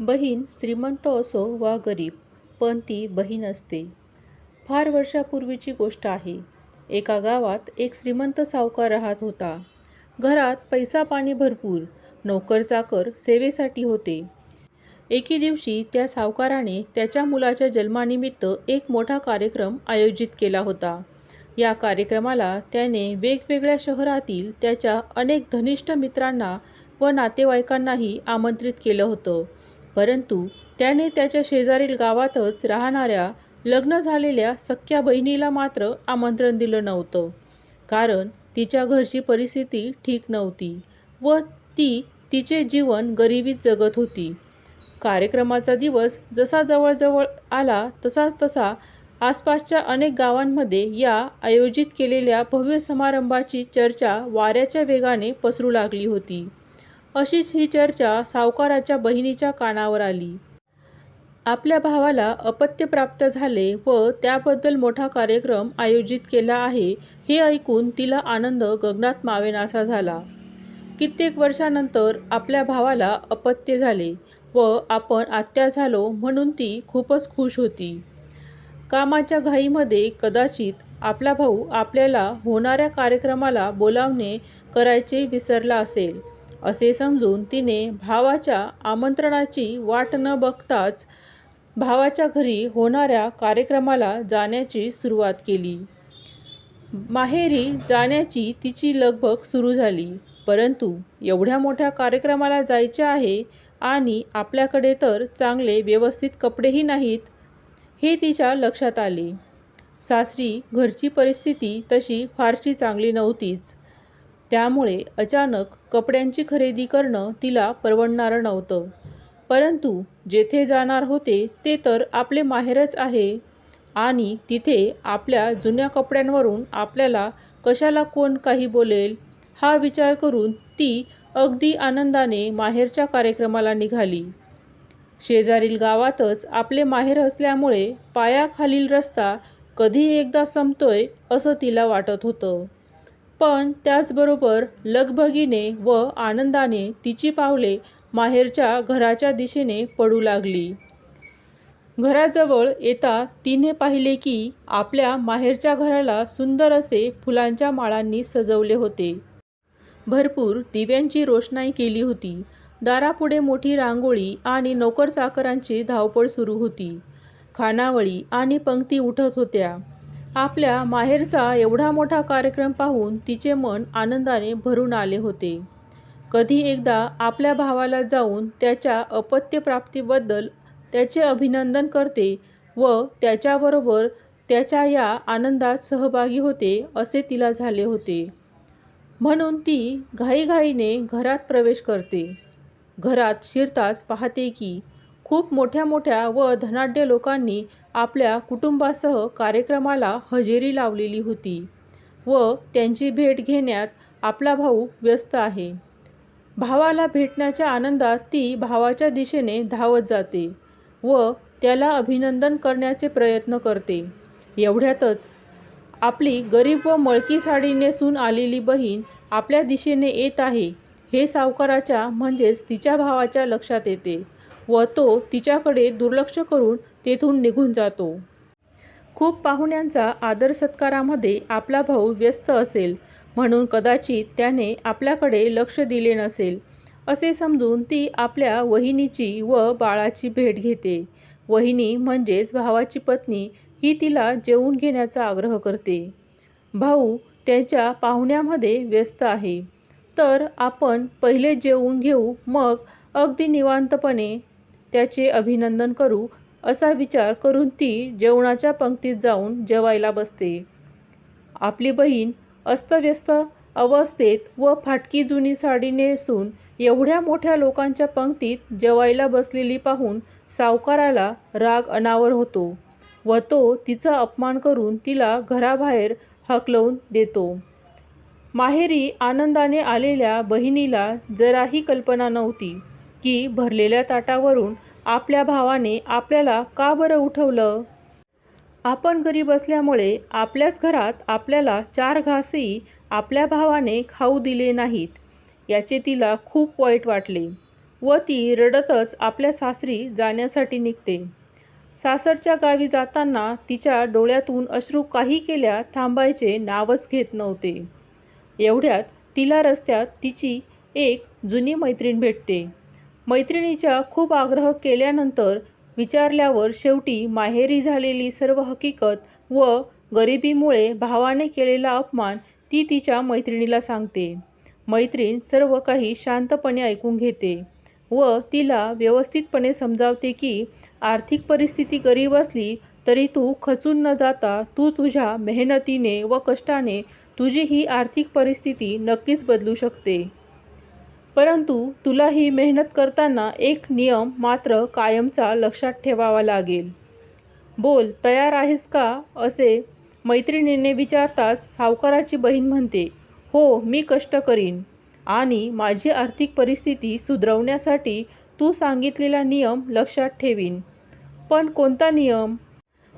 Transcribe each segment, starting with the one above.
बहीण श्रीमंत असो वा गरीब पण ती बहीण असते. फार वर्षापूर्वीची गोष्ट आहे. एका गावात एक श्रीमंत सावकार राहत होता. घरात पैसा-पाणी भरपूर. नोकर-चाकर सेवेसाठी होते. एके दिवशी त्या सावकाराने त्याच्या मुलाच्या जन्मानिमित्त एक मोठा कार्यक्रम आयोजित केला होता. या कार्यक्रमाला त्याने वेगवेगळ्या शहरातील त्याच्या अनेक घनिष्ठ मित्रांना व नातेवाईकांनाही आमंत्रित केलं होतं. परंतु त्याने त्याच्या शेजारील गावातच राहणाऱ्या लग्न झालेल्या सख्ख्या बहिणीला मात्र आमंत्रण दिलं नव्हतं. कारण तिच्या घरची परिस्थिती ठीक नव्हती व ती तिचे जीवन गरिबीत जगत होती. कार्यक्रमाचा दिवस जसा जवळजवळ आला तसा तसा आसपासच्या अनेक गावांमध्ये या आयोजित केलेल्या भव्य समारंभाची चर्चा वाऱ्याच्या वेगाने पसरू लागली होती. अशीच ही चर्चा सावकाराच्या बहिणीच्या कानावर आली. आपल्या भावाला अपत्य प्राप्त झाले व त्याबद्दल मोठा कार्यक्रम आयोजित केला आहे हे ऐकून तिला आनंद गगनात मावेनासा झाला. कित्येक वर्षानंतर आपल्या भावाला अपत्य झाले व आपण आत्या झालो म्हणून ती खूपच खूष होती. कामाच्या घाईमध्ये कदाचित आपला भाऊ आपल्याला होणाऱ्या कार्यक्रमाला बोलावणे करायचे विसरला असेल असे समजून तिने भावाच्या आमंत्रणाची वाट न बघताच भावाच्या घरी होणाऱ्या कार्यक्रमाला जाण्याची सुरुवात केली. माहेरी जाण्याची तिची लगबग सुरू झाली. परंतु एवढ्या मोठ्या कार्यक्रमाला जायचे आहे आणि आपल्याकडे तर चांगले व्यवस्थित कपडेही नाहीत हे तिच्या लक्षात आले. सासरी घरची परिस्थिती तशी फारशी चांगली नव्हतीच. त्यामुळे अचानक कपड्यांची खरेदी करणं तिला परवडणारं नव्हतं. परंतु जेथे जाणार होते ते तर आपले माहेरच आहे आणि तिथे आपल्या जुन्या कपड्यांवरून आपल्याला कशाला कोण काही बोलेल हा विचार करून ती अगदी आनंदाने माहेरच्या कार्यक्रमाला निघाली. शेजारील गावातच आपले माहेर असल्यामुळे पायाखालील रस्ता कधी एकदा संपतोय असं तिला वाटत होतं. पण त्याचबरोबर लगबगीने व आनंदाने तिची पावले माहेरच्या घराच्या दिशेने पडू लागली. घराजवळ येता तिने पाहिले की आपल्या माहेरच्या घराला सुंदर असे फुलांच्या माळांनी सजवले होते. भरपूर दिव्यांची रोषणाई केली होती. दारापुढे मोठी रांगोळी आणि नोकर-चाकरांची धावपळ सुरू होती. खानावळी आणि पंक्ती उठत होत्या. आपल्या माहेरचा एवढा मोठा कार्यक्रम पाहून तिचे मन आनंदाने भरून आले होते. कधी एकदा आपल्या भावाला जाऊन त्याच्या अपत्यप्राप्तीबद्दल त्याचे अभिनंदन करते व त्याच्याबरोबर त्याच्या या आनंदात सहभागी होते असे तिला झाले होते. म्हणून ती घाईघाईने घरात प्रवेश करते. घरात शिरताच पाहते की खूप मोठ्या-मोठ्या व धनाढ्य लोकांनी आपल्या कुटुंबासह कार्यक्रमाला हजेरी लावलेली होती व त्यांची भेट घेण्यात आपला भाऊ व्यस्त आहे. भावाला भेटण्याच्या आनंदात ती भावाच्या दिशेने धावत जाते व त्याला अभिनंदन करण्याचे प्रयत्न करते. एवढ्यातच आपली गरीब व मळकी साडी नेसून आलेली बहीण आपल्या दिशेने येत आहे हे सावकाराच्या म्हणजेच तिच्या भावाच्या लक्षात येते व तो तिच्याकडे दुर्लक्ष करून तेथून निघून जातो. खूप पाहुण्यांचा आदर-सत्कारामध्ये आपला भाऊ व्यस्त असेल म्हणून कदाचित त्याने आपल्याकडे लक्ष दिले नसेल असे समजून ती आपल्या वहिनीची व बाळाची भेट घेते. वहिनी म्हणजेच भावाची पत्नी ही तिला जेवून घेण्याचा आग्रह करते. भाऊ त्याच्या पाहुण्यामध्ये व्यस्त आहे तर आपण पहिले जेवून घेऊ मग अगदी निवांतपणे त्याचे अभिनंदन करू असा विचार करून ती जेवणाच्या पंक्तीत जाऊन जेवायला बसते. आपली बहीण अस्तव्यस्त अवस्थेत व फाटकी जुनी साडी नेसून एवढ्या मोठ्या लोकांच्या पंक्तीत जेवायला बसलेली पाहून सावकाराला राग अनावर होतो व तो तिचा अपमान करून तिला घराबाहेर हकलवून देतो. माहेरी आनंदाने आलेल्या बहिणीला जराही कल्पना नव्हती की भरलेल्या ताटावरून आपल्या भावाने आपल्याला का बरं उठवलं? आपण गरीब असल्यामुळे आपल्याच घरात आपल्याला चार घासही आपल्या भावाने खाऊ दिले नाहीत याचे तिला खूप वाईट वाटले. व ती रडतच आपल्या सासरी जाण्यासाठी निघते सासरच्या गावी जाताना तिच्या डोळ्यातून अश्रू काही केल्या थांबायचे नावच घेत नव्हते एवढ्यात तिला रस्त्यात तिची एक जुनी मैत्रीण भेटते मैत्रिणीच्या खूप आग्रह केल्यानंतर विचारल्यावर शेवटी माहेरी झालेली सर्व हकीकत व गरिबीमुळे भावाने केलेला अपमान ती तिच्या मैत्रिणीला सांगते. मैत्रीण सर्व काही शांतपणे ऐकून घेते व तिला व्यवस्थितपणे समजावते की आर्थिक परिस्थिती गरीब असली तरी तू खचून न जाता तू तुझ्या मेहनतीने व कष्टाने तुझी ही आर्थिक परिस्थिती नक्कीच बदलू शकते. परंतु तुला ही मेहनत करताना एक नियम मात्र कायमचा लक्षात ठेवावा लागेल. बोल तयार आहेस का? असे मैत्रिणीने विचारताच सावकाराची बहीण म्हणते हो मी कष्ट करीन. आणि माझी आर्थिक परिस्थिती सुधरवण्यासाठी तू सांगितलेला नियम लक्षात ठेवीन. पण कोणता नियम?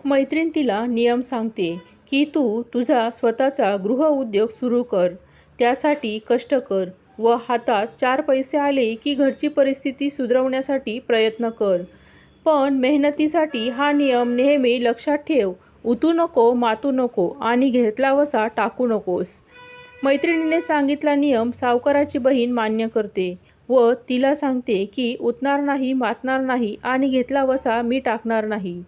मैत्रीण तिला नियम सांगते की तू तुझा स्वतःचा गृहउद्योग सुरू कर. त्यासाठी कष्ट कर. व हातात चार पैसे आले की घरची परिस्थिती सुधरवण्यासाठी प्रयत्न कर. पण मेहनतीसाठी हा नियम नेहमी लक्षात ठेव. उतू नको मातू नको आणि घेतला वसा टाकू नकोस. मैत्रिणीने सांगितला नियम सावकाराची बहीण मान्य करते व तिला सांगते की उतणार नाही मातणार नाही आणि घेतला वसा मी टाकणार नाही.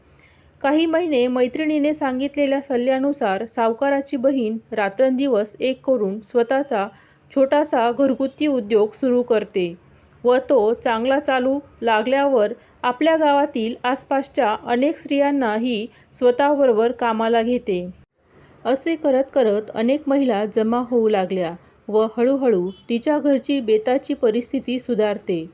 काही महिने मैत्रिणीने सांगितलेल्या सल्ल्यानुसार सावकाराची बहीण रात्रंदिवस एक करून स्वतःचा छोटासा घरगुती उद्योग सुरू करते व तो चांगला चालू लागल्यावर आपल्या गावातील आसपासच्या अनेक स्त्रियांनाही स्वतःबरोबर कामाला घेते. असे करत करत अनेक महिला जमा होऊ लागल्या व हळूहळू तिच्या घरची बेताची परिस्थिती सुधारते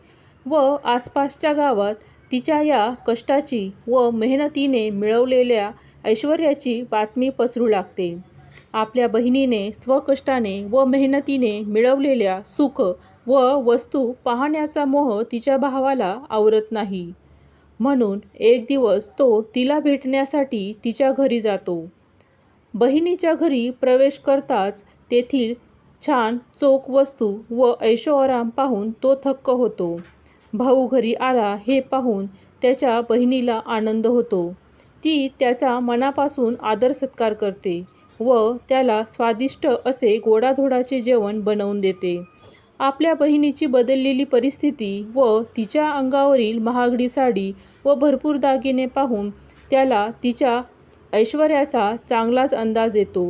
व आसपासच्या गावात तिच्या या कष्टाची व मेहनतीने मिळवलेल्या ऐश्वर्याची बातमी पसरू लागते. आपल्या बहिणीने स्वकष्टाने व मेहनतीने मिळवलेल्या सुख व वस्तू पाहण्याचा मोह तिच्या भावाला आवरत नाही. म्हणून एक दिवस तो तिला भेटण्यासाठी तिच्या घरी जातो. बहिणीच्या घरी प्रवेश करताच तेथील छान चोख वस्तू व ऐशोआराम पाहून तो थक्क होतो. भाऊ घरी आला हे पाहून त्याच्या बहिणीला आनंद होतो. ती त्याचा मनापासून आदर सत्कार करते. व त्याला स्वादिष्ट असे गोडाधोडाचे जेवण बनवून देते. आपल्या बहिणीची बदललेली परिस्थिती व तिच्या अंगावरील महागडी साडी व भरपूर दागिने पाहून त्याला तिच्या ऐश्वर्याचा चांगलाच अंदाज येतो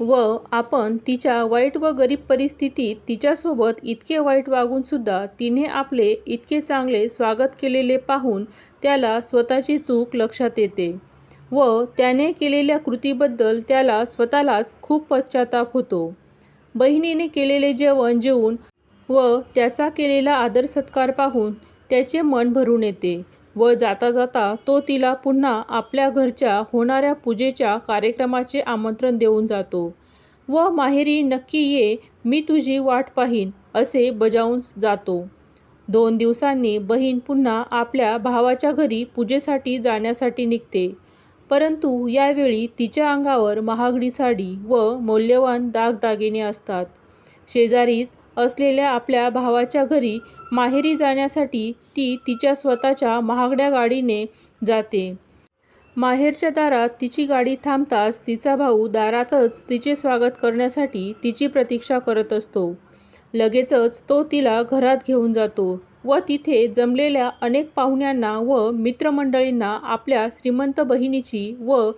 व आपण तिच्या वाईट व गरीब परिस्थितीत तिच्यासोबत इतके वाईट वागूनसुद्धा तिने आपले इतके चांगले स्वागत केलेले पाहून त्याला स्वतःची चूक लक्षात येते. व त्याने केलेल्या कृतीबद्दल त्याला स्वतःलाच खूप पश्चाताप होतो. बहिणीने केलेले जेवण जेवून व त्याचा केलेला आदर सत्कार पाहून त्याचे मन भरून येते व जाता जाता तो तिला पुन्हा आपल्या घरच्या होणाऱ्या पूजेच्या कार्यक्रमाचे आमंत्रण देऊन जातो व माहेरी नक्की ये मी तुझी वाट पाहीन असे बजावून जातो. दोन दिवसांनी बहीण पुन्हा आपल्या भावाच्या घरी पूजेसाठी जाण्यासाठी निघते. परंतु यावेळी तिच्या अंगावर महागडी साडी व मौल्यवान दागदागिने असतात. शेजारीच असलेल्या आपल्या भावाच्या घरी माहेरी जाण्यासाठी ती तिच्या स्वतःच्या महागड्या गाडीने जाते. माहेरच्या दारात तिची गाडी थांबताच तिचा भाऊ दारातच तिचे स्वागत करण्यासाठी तिची प्रतीक्षा करत असतो. लगेचच तो तिला घरात घेऊन जातो. व तिथे जमलेल्या अनेक पाहुण्यांना व मित्रमंडळींना आपल्या श्रीमंत बहिणीची व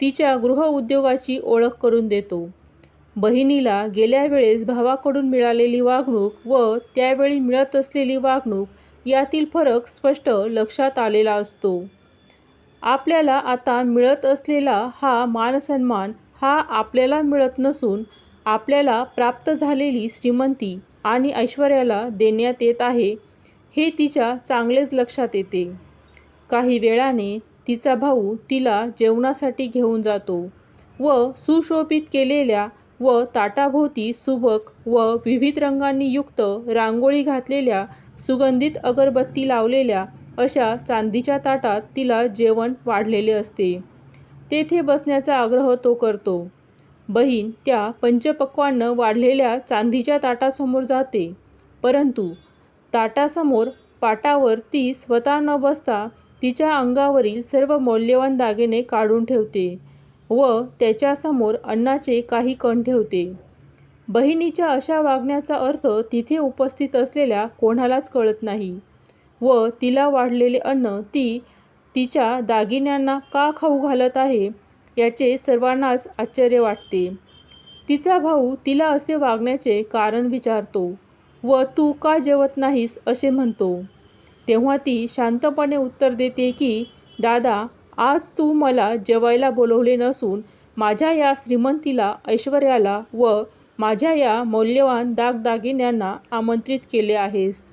तिच्या गृहउद्योगाची ओळख करून देतो. बहिणीला गेल्या वेळेस भावाकडून मिळालेली वागणूक व त्यावेळी मिळत असलेली वागणूक यातील फरक स्पष्ट लक्षात आलेला असतो. आपल्याला आता मिळत असलेला हा मानसन्मान हा आपल्याला मिळत नसून आपल्याला प्राप्त झालेली श्रीमंती आणि ऐश्वर्याला देण्यात येत आहे. हे तिच्या चांगलेच लक्षात येते. काही वेळाने तिचा भाऊ तिला जेवणासाठी घेऊन जातो व सुशोभित केलेल्या व ताटाभोवती सुबक व विविध रंगांनी युक्त रांगोळी घातलेल्या सुगंधित अगरबत्ती लावलेल्या अशा चांदीच्या ताटात तिला जेवण वाढलेले असते. तेथे बसण्याचा आग्रह तो करतो. बहीण त्या पंचपक्वांनं वाढलेल्या चांदीच्या ताटासमोर जाते परंतु ताटासमोर पाटावर ती स्वतः न बसता तिच्या अंगावरील सर्व मौल्यवान दागिने काढून ठेवते व त्याच्यासमोर अन्नाचे काही कण ठेवते. बहिणीच्या अशा वागण्याचा अर्थ तिथे उपस्थित असलेल्या कोणालाच कळत नाही व तिला वाढलेले अन्न ती तिच्या दागिन्यांना का खाऊ घालत आहे याचे सर्वांनाच आश्चर्य वाटते. तिचा भाऊ तिला असे वागण्याचे कारण विचारतो व तू का जेवत नाहीस असे म्हणतो. तेव्हा ती शांतपणे उत्तर देते की दादा आज तू मला जेवायला बोलवले नसून माझ्या या श्रीमंतीला, ऐश्वर्याला व माझ्या या मौल्यवान दागदागिन्यांना आमंत्रित केले आहेस.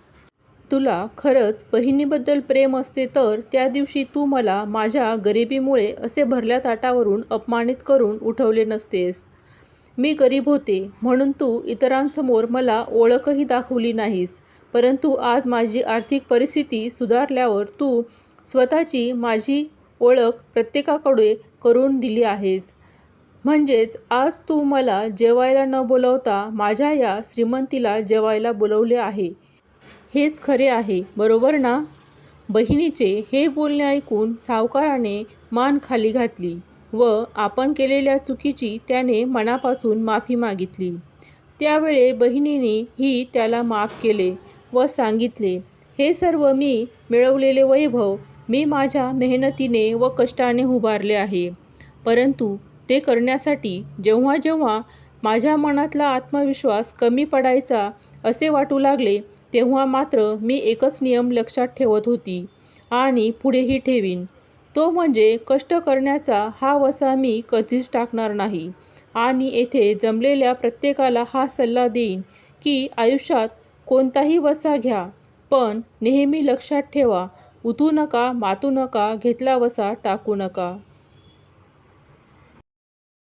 तुला खरंच बहिणीबद्दल प्रेम असते तर त्या दिवशी तू मला माझ्या गरिबीमुळे असे भरल्या ताटावरून अपमानित करून उठवले नसतेस. मी गरीब होते म्हणून तू इतरांसमोर मला ओळखही दाखवली नाहीस परंतु आज माझी आर्थिक परिस्थिती सुधारल्यावर तू स्वतःची माझी ओळख प्रत्येकाकडे करून दिली आहेस. म्हणजेच आज तू मला जेवायला न बोलवता माझ्या या श्रीमंतीला जेवायला बोलवले आहे. हेच खरे आहे बरोबर ना? बहिणीचे हे बोलणे ऐकून सावकाराने मान खाली घातली व आपण केलेल्या चुकीची त्याने मनापासून माफी मागितली. त्यावेळे बहिणीने ही त्याला माफ केले व सांगितले हे सर्व मी मिळवलेले वैभव मी माझ्या मेहनतीने व कष्टाने उभारले आहे. परंतु ते करण्यासाठी जेव्हा जेव्हा माझ्या मनातला आत्मविश्वास कमी पडायचा असे वाटू लागले तेव्हा मात्र मी एकच नियम लक्षात ठेवत होती आणि पुढेही ठेवीन तो म्हणजे कष्ट करण्याचा हा वसा मी कधीच टाकणार नाही आणि येथे जमलेल्या प्रत्येकाला हा सल्ला देईन की आयुष्यात कोणताही वसा घ्या पण नेहमी लक्षात ठेवा उतू नका मातू नका घेतला वसा टाकू नका.